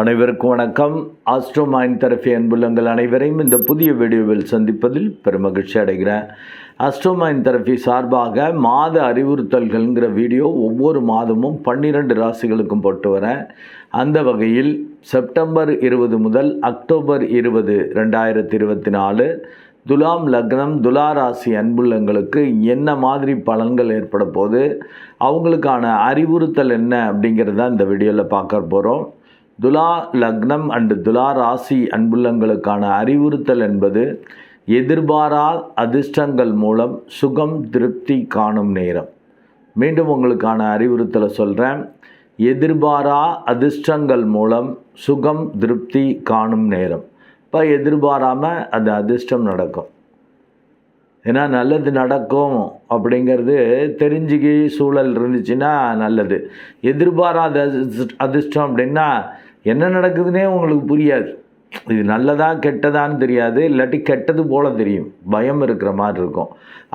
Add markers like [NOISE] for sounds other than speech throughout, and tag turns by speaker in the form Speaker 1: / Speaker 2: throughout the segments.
Speaker 1: அனைவருக்கும் வணக்கம். Astro mind therapy அன்புள்ளங்கள் அனைவரையும் இந்த புதிய வீடியோவில் சந்திப்பதில் பெருமகிழ்ச்சி அடைகிறேன். ஆஸ்ட்ரோ மைண்ட் தெரபி சார்பாக மாத அறிவுறுத்தல்கள்ங்கிற வீடியோ ஒவ்வொரு மாதமும் பன்னிரெண்டு ராசிகளுக்கும் போட்டு வரேன். அந்த வகையில் செப்டம்பர் இருபது முதல் அக்டோபர் இருபது ரெண்டாயிரத்தி இருபத்தி நாலு துலாம் லக்னம் துலா ராசி அன்புள்ளங்களுக்கு என்ன மாதிரி பலன்கள் ஏற்பட போகுது அவங்களுக்கான அறிவுறுத்தல் என்ன அப்படிங்கிறத இந்த வீடியோவில் பார்க்க போகிறோம் துலா லக்னம் அண்டு துலா ராசி அன்புள்ளங்களுக்கான அறிவுறுத்தல் என்பது எதிர்பாரா அதிர்ஷ்டங்கள் மூலம் சுகம் திருப்தி காணும் நேரம். மீண்டும் உங்களுக்கான அறிவுறுத்தலை சொல்கிறேன் எதிர்பாரா அதிர்ஷ்டங்கள் மூலம் சுகம் திருப்தி காணும் நேரம். இப்போ எதிர்பாராமல் அது அதிர்ஷ்டம் நடக்கும். ஏன்னா நல்லது நடக்கும் அப்படிங்கிறது தெரிஞ்சுக்கி சூழல் இருந்துச்சுன்னா நல்லது. எதிர்பாராத அதிர்ஷ்டம் அப்படின்னா என்ன நடக்குதுன்னே உங்களுக்கு புரியாது. இது நல்லதா கெட்டதான்னு தெரியாது. இல்லாட்டி கெட்டது போல தெரியும். பயம் இருக்கிற மாதிரி இருக்கும்.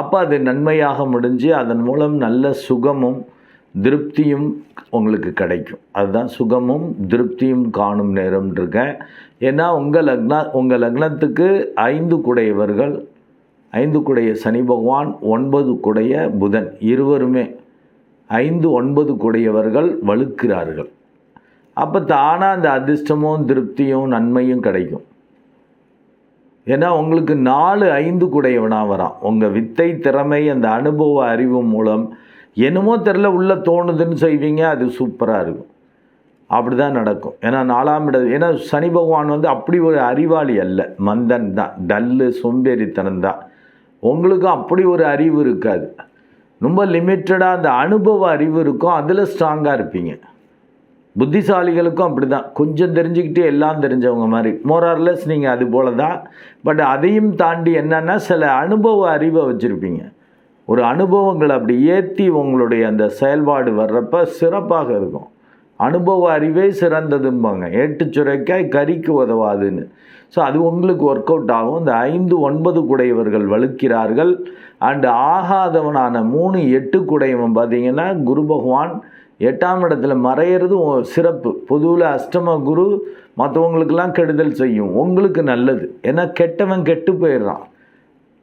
Speaker 1: அப்போ அது நன்மையாக முடிஞ்சு அதன் மூலம் நல்ல சுகமும் திருப்தியும் உங்களுக்கு கிடைக்கும். அதுதான் சுகமும் திருப்தியும் காணும் நேரம் இருக்கேன். ஏன்னா உங்கள் லக்னா உங்கள் லக்னத்துக்கு ஐந்து குடையவர்கள் ஐந்து குடைய சனி பகவான் ஒன்பது குடைய புதன் இருவருமே ஐந்து ஒன்பது குடையவர்கள் வலுக்கிறார்கள். அப்போ தானாக அந்த அதிர்ஷ்டமும் திருப்தியும் நன்மையும் கிடைக்கும். ஏன்னா உங்களுக்கு நாலு ஐந்து குடையவனாக வரான். உங்கள் வித்தை திறமை அந்த அனுபவ அறிவு மூலம் என்னமோ தெரில உள்ளே தோணுதுன்னு செய்வீங்க அது சூப்பராக இருக்கும். அப்படி தான் நடக்கும். ஏன்னா நாலாம் இடம் ஏன்னா சனி பகவான் வந்து அப்படி ஒரு அறிவாளி அல்ல. மந்தன் தான். டல்லு சோம்பேறித்தனம் தான். உங்களுக்கும் அப்படி ஒரு அறிவு இருக்காது. ரொம்ப லிமிட்டடாக அந்த அனுபவ அறிவு இருக்கும். அதில் ஸ்ட்ராங்காக இருப்பீங்க. புத்திசாலிகளுக்கும் அப்படி தான் கொஞ்சம் தெரிஞ்சுக்கிட்டு எல்லாம் தெரிஞ்சவங்க மாதிரி. மோரார்லெஸ் நீங்கள் அது போல தான் பட் அதையும் தாண்டி என்னென்னா சில அனுபவ அறிவை வச்சுருப்பீங்க. ஒரு அனுபவங்களை அப்படி ஏற்றி உங்களுடைய அந்த செயல்பாடு வர்றப்ப சிறப்பாக இருக்கும். அனுபவ அறிவே சிறந்ததும்பாங்க. ஏட்டு சுரைக்காய் கறிக்கு உதவாதுன்னு. ஸோ அது உங்களுக்கு ஒர்க் அவுட் ஆகும். இந்த ஐந்து ஒன்பது குடையவர்கள் வலுக்கிறார்கள் அண்டு ஆகாதவனான மூணு எட்டு குடையவன் பார்த்தீங்கன்னா குரு பகவான் எட்டாம் இடத்துல மறையிறது சிறப்பு. பொதுவில் அஷ்டம குரு மற்றவங்களுக்கெல்லாம் கெடுதல் செய்யும். உங்களுக்கு நல்லது. ஏன்னா கெட்டவன் கெட்டு போயிடுறான்.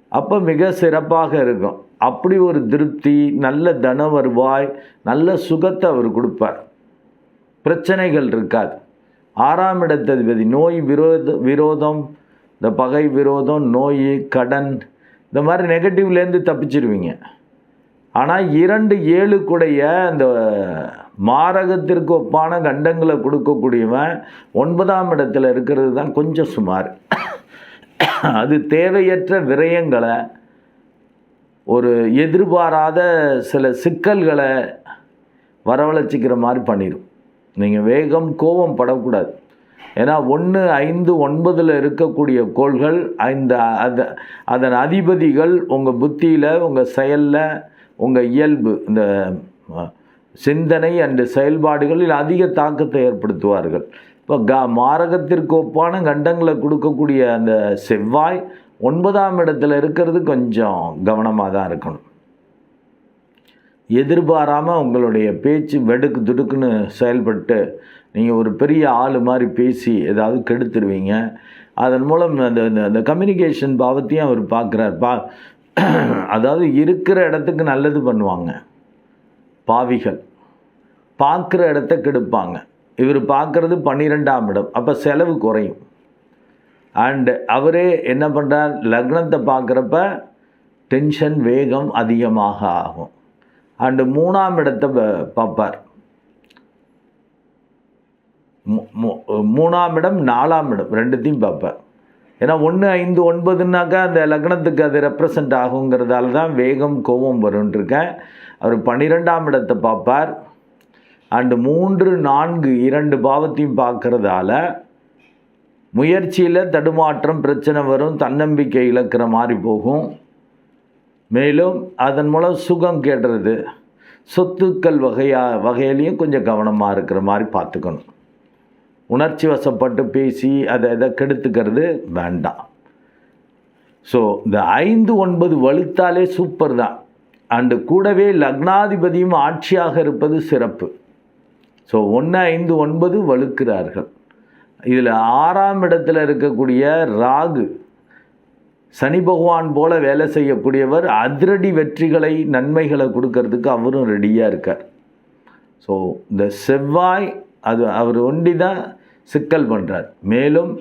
Speaker 1: அப்போ மிக சிறப்பாக இருக்கும். அப்படி ஒரு திருப்தி நல்ல தன வருவாய் நல்ல சுகத்தை அவர் கொடுப்பார். பிரச்சனைகள் இருக்காது. ஆறாம் இடத்ததிபதி நோய் விரோத விரோதம் இந்த பகை விரோதம் நோய் கடன் இந்த மாதிரி நெகட்டிவ்லேருந்து தப்பிச்சிருவீங்க. ஆனால் இரண்டு ஏழு கூடைய அந்த மாரகத்திற்கு ஒப்பான கண்டங்களை கொடுக்கக்கூடியவன் ஒன்பதாம் இடத்துல இருக்கிறது தான் கொஞ்சம் சுமார். அது தேவையற்ற விரயங்களை ஒரு எதிர்பாராத சில சிக்கல்களை வரவழைச்சிக்கிற மாதிரி பண்ணிடும் நீங்கள் வேகம் கோபம் படக்கூடாது. ஏன்னா ஒன்று ஐந்து ஒன்பதில் இருக்கக்கூடிய கோள்கள் இந்த அதன் அதிபதிகள் உங்கள் புத்தியில் உங்கள் செயலில் உங்கள் இயல்பு இந்த சிந்தனை அண்டு செயல்பாடுகளில் அதிக தாக்கத்தை ஏற்படுத்துவார்கள். இப்போ க மாரகத்திற்கு ஒப்பான கண்டங்களை கொடுக்கக்கூடிய அந்த செவ்வாய் ஒன்பதாம் இடத்துல இருக்கிறது கொஞ்சம் கவனமாக தான் இருக்கணும். எதிர்பாராமல் உங்களுடைய பேச்சு வெடுக்கு துடுக்குன்னு செயல்பட்டு நீங்கள் ஒரு பெரிய ஆள் மாதிரி பேசி ஏதாவது கெடுத்துருவீங்க. அதன் மூலம் அந்த அந்த- அந்த கம்யூனிகேஷன் பாவத்தையும் அவர் பார்க்குறார் பா [CLEARS THROAT] அதாவது இருக்கிற இடத்துக்கு நல்லது பண்ணுவாங்க. பாவிகள். பார்க்குற இடத்த கெடுப்பாங்க. இவர் பார்க்குறது பன்னிரெண்டாம் இடம். அப்போ செலவு குறையும். அண்டு அவரே என்ன பண்ணுறார் லக்னத்தை பார்க்குறப்ப டென்ஷன் வேகம் அதிகமாக ஆகும். அண்டு மூணாம் இடத்தை ப- பார்ப்பார். மூணாம் இடம் நாலாம் இடம் ரெண்டுத்தையும் பார்ப்பார். ஏன்னா ஒன்று ஐந்து ஒன்பதுனாக்கா அந்த லக்னத்துக்கு அது ரெப்ரசன்ட் ஆகுங்கிறதால தான் வேகம் கோபம் வரும்ன்றிருக்கேன். அவர் பன்னிரெண்டாம் இடத்தை பார்ப்பார். அண்டு மூன்று நான்கு இரண்டு பாவத்தையும் பார்க்குறதால முயற்சியில் தடுமாற்றம் பிரச்சனை வரும் தன்னம்பிக்கை இழக்கிற மாதிரி போகும். மேலும் அதன் மூலம் சுகம் கேடுறது. சொத்துக்கள் வகையா வகையிலையும் கொஞ்சம் கவனமாக இருக்கிற மாதிரி பார்த்துக்கணும். உணர்ச்சி வசப்பட்டு பேசி அதை இதை கெடுத்துக்கிறது வேண்டாம். ஸோ இந்த ஐந்து ஒன்பது வலுத்தாலே சூப்பர் தான். அண்டு கூடவே லக்னாதிபதியும் ஆட்சியாக இருப்பது சிறப்பு. ஸோ ஒன்று ஐந்து ஒன்பது வலுக்கிறார்கள். இதில் ஆறாம் இடத்துல இருக்கக்கூடிய ராகு சனி பகவான் போல வேலை செய்யக்கூடியவர் அதிரடி வெற்றிகளை நன்மைகளை கொடுக்கறதுக்கு அவரும் ரெடியாக இருக்கார். ஸோ இந்த செவ்வாய் அது அவர் ஒண்டி தான் சிக்கல் பண்ணுறார் மேலும்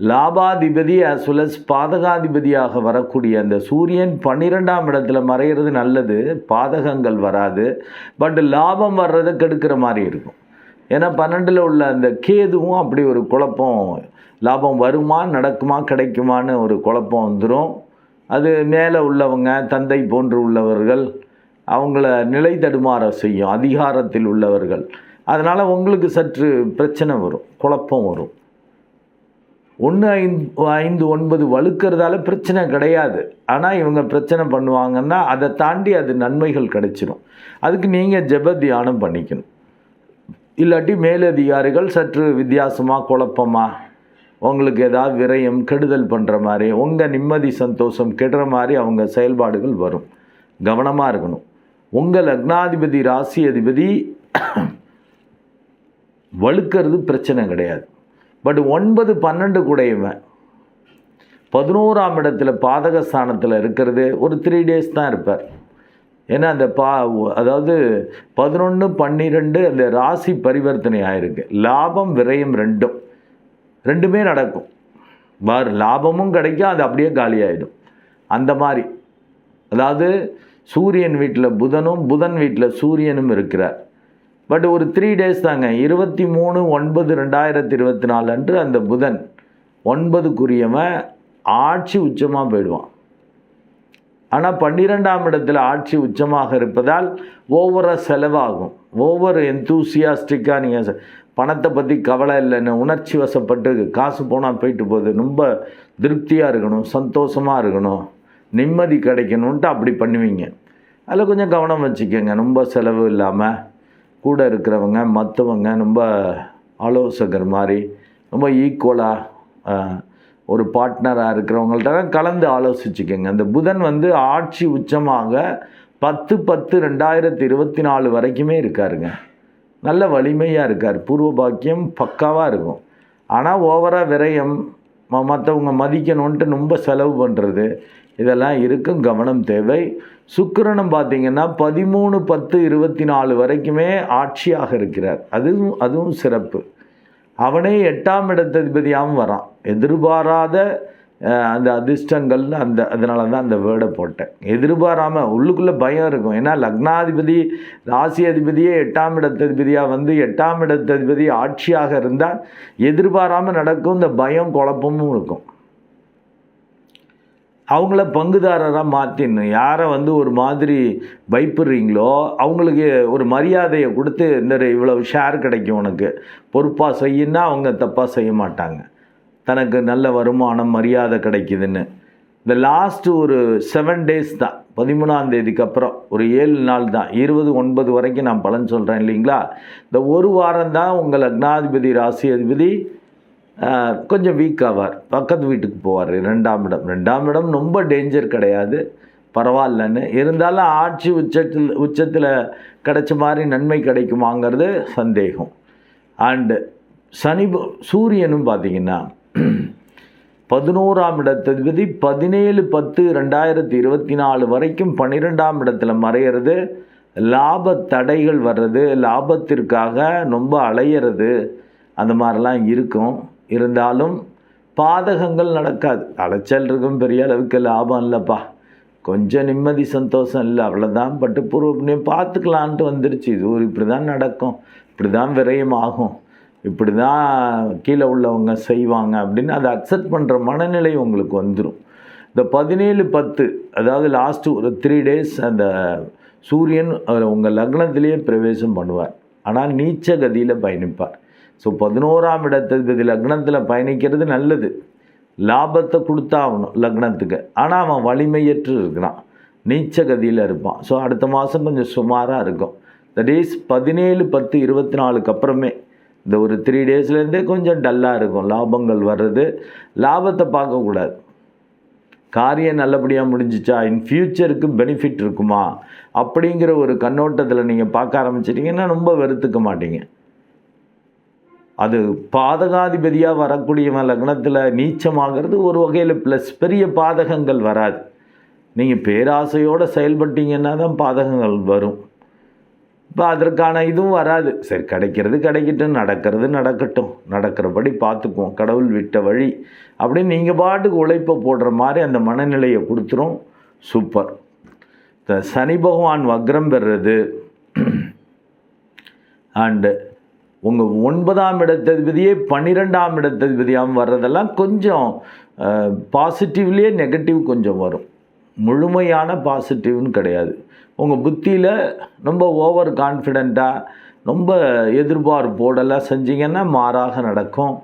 Speaker 1: லாபாதிபதி as பாதகாதிபதியாக வரக்கூடிய அந்த சூரியன் பன்னிரெண்டாம் இடத்துல மறையிறது நல்லது பாதகங்கள் வராது பட் லாபம் வர்றதை கெடுக்கிற மாதிரி இருக்கும். ஏன்னா பன்னெண்டில் உள்ள அந்த கேதுவும் அப்படி ஒரு குழப்பம் லாபம் வருமா நடக்குமா கிடைக்குமான்னு ஒரு குழப்பம் வந்துடும் அது மேலே உள்ளவங்க தந்தை போன்று உள்ளவர்கள் அவங்கள நிலை தடுமாற செய்யும் அதிகாரத்தில் உள்ளவர்கள். அதனால் உங்களுக்கு சற்று பிரச்சனை வரும் குழப்பம் வரும். ஒன்று ஐந்து ஐந்து ஒன்பது வலுக்கிறதால பிரச்சனை கிடையாது. ஆனால் இவங்க பிரச்சனை பண்ணுவாங்கன்னா அதை தாண்டி அது நன்மைகள் கிடைச்சிரும். அதுக்கு நீங்கள் ஜெப தியானம் பண்ணிக்கணும். இல்லாட்டி மேலதிகாரிகள் சற்று வித்தியாசமாக குழப்பமாக உங்களுக்கு ஏதாவது விரயம் கெடுதல் பண்ணுற மாதிரி உங்கள் நிம்மதி சந்தோஷம் கெடுற மாதிரி அவங்க செயல்பாடுகள் வரும். கவனமாக இருக்கணும். உங்கள் லக்னாதிபதி ராசி அதிபதி வழுக்கிறது பிரச்சனை கிடையாது. பட் ஒன்பது பன்னெண்டு கூடையவன் பதினோராம் இடத்துல பாதகஸ்தானத்தில் இருக்கிறது ஒரு த்ரீ டேஸ் தான் இருப்பார். ஏன்னா அந்த பா அதாவது பதினொன்று பன்னிரெண்டு அந்த ராசி பரிவர்த்தனை ஆயிருக்கு. லாபம் விரயம் ரெண்டும். ரெண்டுமே நடக்கும். பார் லாபமும் கிடைக்கும் அது அப்படியே காலியாயிடும். அந்த மாதிரி. அதாவது சூரியன் வீட்டில் புதனும் புதன் வீட்டில் சூரியனும் இருக்கிறார். பட் ஒரு த்ரீ டேஸ் தாங்க. இருபத்தி மூணு ஒன்பது ரெண்டாயிரத்தி இருபத்தி நாலு அன்று அந்த புதன் ஒன்பதுக்குரியவன் ஆட்சி உச்சமாக போயிடுவான். ஆனால் பன்னிரெண்டாம் இடத்துல ஆட்சி உச்சமாக இருப்பதால் ஒவ்வொரு செலவாகும். ஒவ்வொரு எந்தூசியாஸ்டிக்காக நீங்கள் பணத்தை பற்றி கவலை இல்லைன்னு உணர்ச்சி வசப்பட்டு காசு போனால் போயிட்டு போகுது. ரொம்ப திருப்தியாக இருக்கணும் சந்தோஷமாக இருக்கணும் நிம்மதி கிடைக்கணுன்ட்டு அப்படி பண்ணுவீங்க. அதில் கொஞ்சம் கவனம் வச்சுக்கோங்க. ரொம்ப செலவு இல்லாமல் கூட இருக்கிறவங்க மற்றவங்க ரொம்ப ஆலோசகர் மாதிரி ரொம்ப ஈக்குவலாக ஒரு பார்ட்னராக இருக்கிறவங்கள்ட்ட கலந்து ஆலோசிச்சுக்கோங்க. அந்த புதன் வந்து ஆட்சி உச்சமாக பத்து பத்து ரெண்டாயிரத்தி இருபத்தி நாலு வரைக்குமே இருக்காருங்க. நல்ல வலிமையாக இருக்கார். பூர்வ பாக்கியம் பக்காவாக இருக்கும். ஆனால் ஓவராக விரயம் ம மற்றவங்க மதிக்கணுன்ட்டு ரொம்ப செலவு பண்ணுறது இதெல்லாம் இருக்கும் கவனம் தேவை. சுக்கிரனும் பார்த்தீங்கன்னா பதிமூணு பத்து இருபத்தி நாலு வரைக்குமே ஆட்சியாக இருக்கிறார். அதுவும் அதுவும் சிறப்பு. அவனே எட்டாம் இடத்ததிபதியாகவும் வரான். எதிர்பாராத அந்த அதிர்ஷ்டங்கள் அந்த அதனால தான் அந்த வேர்டை போட்டேன். எதிர்பாராமல் உள்ளுக்குள்ளே பயம் இருக்கும். ஏன்னா லக்னாதிபதி ராசி அதிபதியே எட்டாம் இடத்ததிபதியாக வந்து எட்டாம் இடத்ததிபதி ஆட்சியாக இருந்தால் எதிர்பாராமல் நடக்கும் இந்த பயம் குழப்பமும் இருக்கும். அவங்கள பங்குதாரராக மாற்றிடணும் யாரை வந்து ஒரு மாதிரி பயப்படுறீங்களோ அவங்களுக்கு ஒரு மரியாதையை கொடுத்து இந்த இவ்வளவு ஷேர் கிடைக்கும் உனக்கு. பொறுப்பாக செய்யினா அவங்க தப்பாக செய்ய மாட்டாங்க. தனக்கு நல்ல வருமானம் மரியாதை கிடைக்குதுன்னு. இந்த லாஸ்ட்டு ஒரு செவன் டேஸ் தான். பதிமூணாம் தேதிக்கு அப்புறம். ஒரு ஏழு நாள் தான். இருபது ஒன்பது வரைக்கும் நான் பலன் சொல்கிறேன் இல்லைங்களா? இந்த ஒரு வாரம் தான் உங்கள் லக்னாதிபதி ராசி அதிபதி கொஞ்சம் வீக் ஆவார். பக்கத்து வீட்டுக்கு போவார். ரெண்டாம் இடம். ரெண்டாம் இடம் ரொம்ப டேஞ்சர் கிடையாது. பரவாயில்லன்னு. இருந்தாலும் ஆட்சி உச்சத்தில் உச்சத்தில் கிடைச்ச மாதிரி நன்மை கிடைக்குமாங்கிறது சந்தேகம். அண்டு சனி சூரியனும் பார்த்தீங்கன்னா பதினோராம் இடத்ததிபதி பதினேழு பத்து ரெண்டாயிரத்தி இருபத்தி நாலு வரைக்கும் பன்னிரெண்டாம் இடத்துல மறையிறது. லாப தடைகள் வர்றது. லாபத்திற்காக ரொம்ப அலையிறது. அந்த மாதிரிலாம் இருக்கும். இருந்தாலும் பாதகங்கள் நடக்காது. அலைச்சல் இருக்கும் பெரிய அளவுக்கு லாபம் இல்லைப்பா. கொஞ்சம் நிம்மதி சந்தோஷம் இல்லை. அவ்வளோதான் பட்டு பூர்வ புண்ணியம் பார்த்துக்கலான்ட்டு வந்துருச்சு. இது ஒரு இப்படி தான் நடக்கும். இப்படி தான் விரயம் ஆகும். இப்படி தான் கீழே உள்ளவங்க செய்வாங்க அப்படின்னு அதை அக்செப்ட் பண்ணுற மனநிலை உங்களுக்கு வந்துடும் இந்த பதினேழு பத்து அதாவது லாஸ்ட்டு ஒரு த்ரீ டேஸ் அந்த சூரியன் உங்கள் லக்னத்திலேயே பிரவேசம் பண்ணுவார். ஆனால் நீச்ச கதியில் பயணிப்பார். ஸோ பதினோராம் இடத்துக்கு லக்னத்தில் பயணிக்கிறது நல்லது. லாபத்தை கொடுத்தாகணும் லக்னத்துக்கு. ஆனால் அவன் வலிமையற்று இருக்கிறான். நீச்ச கதியில் இருப்பான். ஸோ அடுத்த மாதம் கொஞ்சம் சுமாராக இருக்கும். தட் இஸ் பதினேழு பத்து இருபத்தி நாலுக்கு அப்புறமே. இந்த ஒரு த்ரீ டேஸ்லேருந்தே கொஞ்சம் டல்லாக இருக்கும். லாபங்கள் வர்றது. லாபத்தை பார்க்கக்கூடாது காரியம் நல்லபடியாக முடிஞ்சிச்சா இன் ஃப்யூச்சருக்கு பெனிஃபிட் இருக்குமா? அப்படிங்கிற ஒரு கண்ணோட்டத்தில் நீங்கள் பார்க்க ஆரம்பிச்சிட்டிங்கன்னா ரொம்ப வெறுத்துக்க மாட்டீங்க. அது பாதகாதிபதியாக வரக்கூடியவன் லக்னத்தில் நீச்சமாகிறது ஒரு வகையில் ப்ளஸ் பெரிய பாதகங்கள் வராது. நீங்கள் பேராசையோடு செயல்பட்டீங்கன்னா தான் பாதகங்கள் வரும். இப்போ அதற்கான இதுவும் வராது. சரி கிடைக்கிறது கிடைக்கட்டும் நடக்கிறது நடக்கட்டும். நடக்கிறபடி பார்த்துக்குவோம். கடவுள் விட்ட வழி அப்படின்னு நீங்கள் பாட்டுக்கு உழைப்பை போடுற மாதிரி அந்த மனநிலையை கொடுத்துரும். சூப்பர் இந்த சனி பகவான் வக்ரம் பெறுறது. [CLEARS THROAT] அண்டு உங்கள் ஒன்பதாம் இடத்ததிபதியே பன்னிரெண்டாம் இடத்ததிபதியாகவும் வர்றதெல்லாம் கொஞ்சம் பாசிட்டிவ்லேயே நெகட்டிவ் கொஞ்சம் வரும். முழுமையான பாசிட்டிவ்னு கிடையாது. உங்கள் புத்தியில் ரொம்ப ஓவர் கான்ஃபிடெண்ட்டாக ரொம்ப எதிர்பார்ப்போடெல்லாம் செஞ்சிங்கன்னா மாறாக நடக்கும்.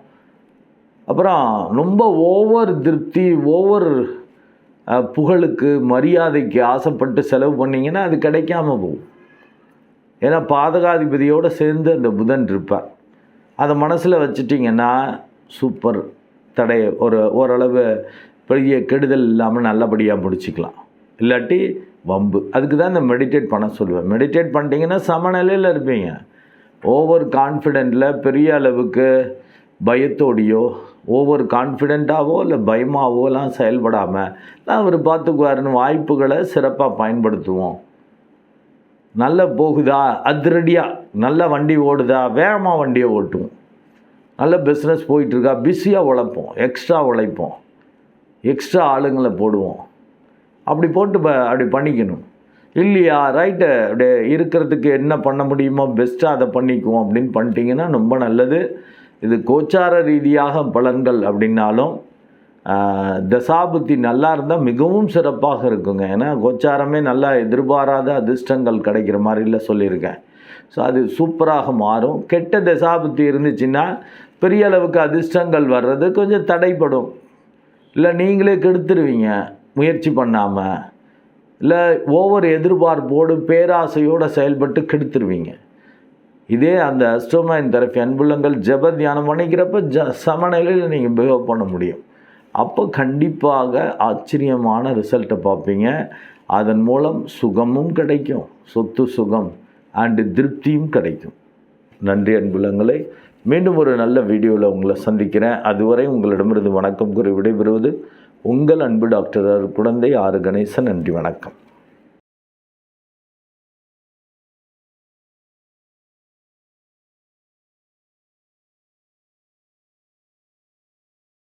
Speaker 1: அப்புறம் ரொம்ப ஓவர் திருப்தி ஓவர் புகழுக்கு மரியாதைக்கு ஆசைப்பட்டு செலவு பண்ணிங்கன்னா அது கிடைக்காம போகும். ஏன்னா பாதகாதிபதியோடு சேர்ந்து அந்த புதன் இருப்பார். அதை மனசில் வச்சுட்டிங்கன்னா சூப்பர் தடை. ஒரு ஓரளவு பெரிய கெடுதல் இல்லாமல் நல்லபடியாக முடிச்சுக்கலாம். இல்லாட்டி வம்பு. அதுக்கு தான் இந்த மெடிடேட் பண்ண சொல்லுவேன். மெடிடேட் பண்ணிட்டீங்கன்னா சமநிலையில் இருப்பீங்க. ஓவர் கான்ஃபிடெண்ட்டில் பெரிய அளவுக்கு பயத்தோடையோ ஓவர் கான்ஃபிடெண்ட்டாவோ இல்லை பயமாவோலாம் செயல்படாமல் நான் அவர் பார்த்துக்குவாருன்னு வாய்ப்புகளை சிறப்பாக பயன்படுத்துவோம். நல்லா போகுதா? அதிரடியாக நல்ல வண்டி ஓடுதா? வேகமாக வண்டியை ஓட்டுவோம். நல்ல பிஸ்னஸ் போயிட்டுருக்கா? பிஸியாக உழைப்போம். எக்ஸ்ட்ரா உழைப்போம். எக்ஸ்ட்ரா ஆளுங்களை போடுவோம். அப்படி போட்டு ப அப்படி பண்ணிக்கணும். இல்லையா? ரைட்டு அப்படியே இருக்கிறதுக்கு என்ன பண்ண முடியுமோ பெஸ்ட்டாக அதை பண்ணிக்குவோம் அப்படின்னு பண்ணிட்டீங்கன்னா ரொம்ப நல்லது. இது கோச்சார ரீதியாக பலன்கள் அப்படின்னாலும் தசாபுத்தி நல்லா இருந்தால் மிகவும் சிறப்பாக இருக்குங்க. ஏன்னா கோச்சாரமே நல்லா எதிர்பாராத அதிர்ஷ்டங்கள் கிடைக்கிற மாதிரில சொல்லியிருக்கேன். ஸோ அது சூப்பராக மாறும். கெட்ட தசாபுத்தி இருந்துச்சுன்னா பெரிய அளவுக்கு அதிர்ஷ்டங்கள் வர்றது கொஞ்சம் தடைப்படும் இல்லை நீங்களே கெடுத்துருவீங்க முயற்சி பண்ணாமல் இல்லை ஓவர் எதிர்பார்ப்போடு பேராசையோடு செயல்பட்டு கெடுத்துருவீங்க. இதே அந்த அஸ்ட்ரோமைன் தெரப்பி அன்புள்ளங்கள் ஜப தியானம் பண்ணிக்கிறப்ப ஜ சமநிலையில் நீங்கள் பிஹேவ் பண்ண முடியும். அப்போ கண்டிப்பாக ஆச்சரியமான ரிசல்ட்டை பார்ப்பீங்க. அதன் மூலம் சுகமும் கிடைக்கும் சொத்து சுகம் அண்டு திருப்தியும் கிடைக்கும். நன்றி அன்புலங்களை. மீண்டும் ஒரு நல்ல வீடியோவில் உங்களை சந்திக்கிறேன். அதுவரை உங்களிடமிருந்து வணக்கம் கூறி விடைபெறுவது உங்கள் அன்பு டாக்டர் குழந்தை ஆறு கணேசன். நன்றி வணக்கம்.